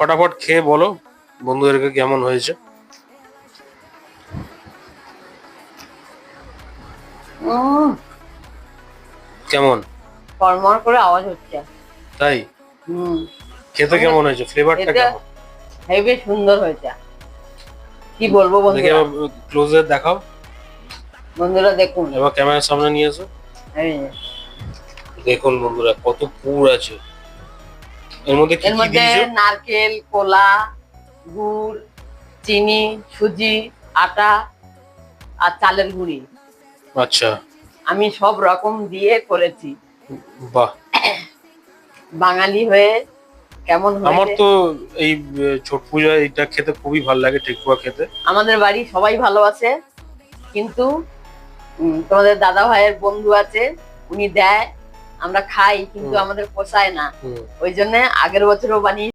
ফটাফট খেয়ে বলো বন্ধুদেরকে কেমন হয়েছে। কেমন? কড়মড় করে আওয়াজ হচ্ছে। তাই? হুম। খেতে কেমন হয়েছে? ফ্লেভারটা কেমন? হেভি সুন্দর হয়েছে। কি বলব বন্ধুরা? ক্লোজে দেখাও। বন্ধুরা দেখুন। এবার ক্যামেরার সামনে নিয়ে এসো। দেখুন বন্ধুরা কত পুর আছে। এর মধ্যে এর নারকেল কোলা গুড় চিনি সুজি আটা আর চালের গুঁড়ি। আচ্ছা। আমি সব রকম দিয়ে করেছি। বাহ। বাঙালি হয়ে কেমন আমার তো এই ছট পূজা এটা খেতে খুবই ভালো লাগে ঠেকুয়া খেতে। আমাদের বাড়ি সবাই ভালো আছে কিন্তু তোমাদের দাদা ভাইয়ের বন্ধু আছে উনি দেয় আমরা খাই কিন্তু আমাদের পোষায় না। ওই জন্য আগের বছরও বানিয়ে